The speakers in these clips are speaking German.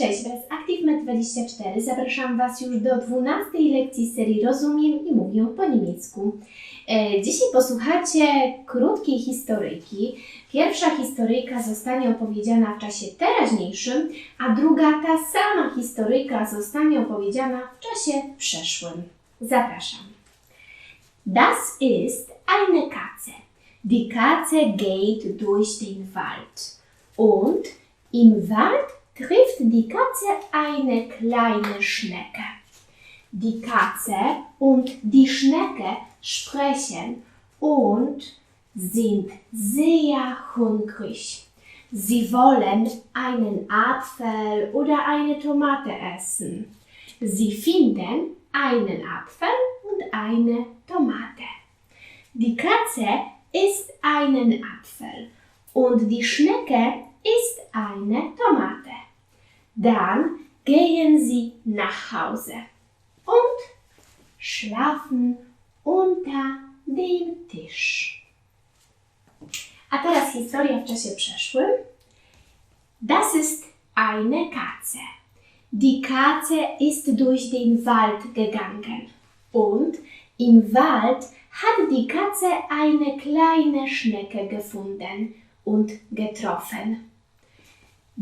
Cześć, wraz z ActiveMed24 zapraszam Was już do 12 lekcji serii Rozumiem i mówię po niemiecku. E, Dzisiaj posłuchacie krótkiej historyjki. Pierwsza historyjka zostanie opowiedziana w czasie teraźniejszym, a druga, ta sama historyjka, zostanie opowiedziana w czasie przeszłym. Zapraszam. Das ist eine Katze. Die Katze geht durch den Wald. Und im Wald trifft die Katze eine kleine Schnecke. Die Katze und die Schnecke sprechen und sind sehr hungrig. Sie wollen einen Apfel oder eine Tomate essen. Sie finden einen Apfel und eine Tomate. Die Katze isst einen Apfel und die Schnecke isst eine Tomate. Dann gehen sie nach Hause und schlafen unter dem Tisch. A teraz historia w czasie przeszłym. Das ist eine Katze. Die Katze ist durch den Wald gegangen und im Wald hat die Katze eine kleine Schnecke gefunden und getroffen.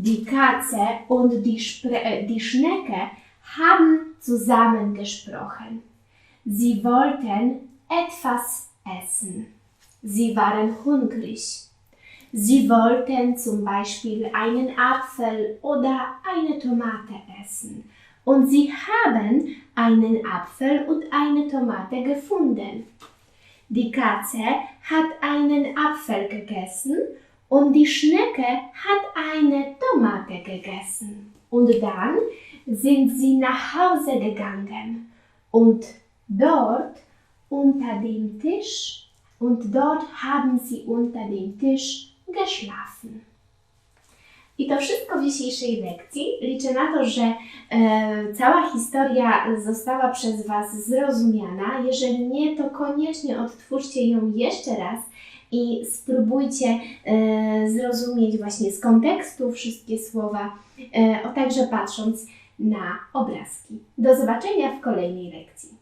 Die Katze und die, Spre äh, die Schnecke haben zusammen gesprochen. Sie wollten etwas essen. Sie waren hungrig. Sie wollten zum Beispiel einen Apfel oder eine Tomate essen. Und sie haben einen Apfel und eine Tomate gefunden. Die Katze hat einen Apfel gegessen und die Schnecke hat eine Tomate gegessen. Und dann sind sie nach Hause gegangen und dort unter dem Tisch und dort haben sie unter dem Tisch geschlafen. I to wszystko w dzisiejszej lekcji. Liczę na to, że e, cała historia została przez Was zrozumiana. Jeżeli nie, to koniecznie odtwórzcie ją jeszcze raz i spróbujcie e, zrozumieć właśnie z kontekstu wszystkie słowa, e, a także patrząc na obrazki. Do zobaczenia w kolejnej lekcji.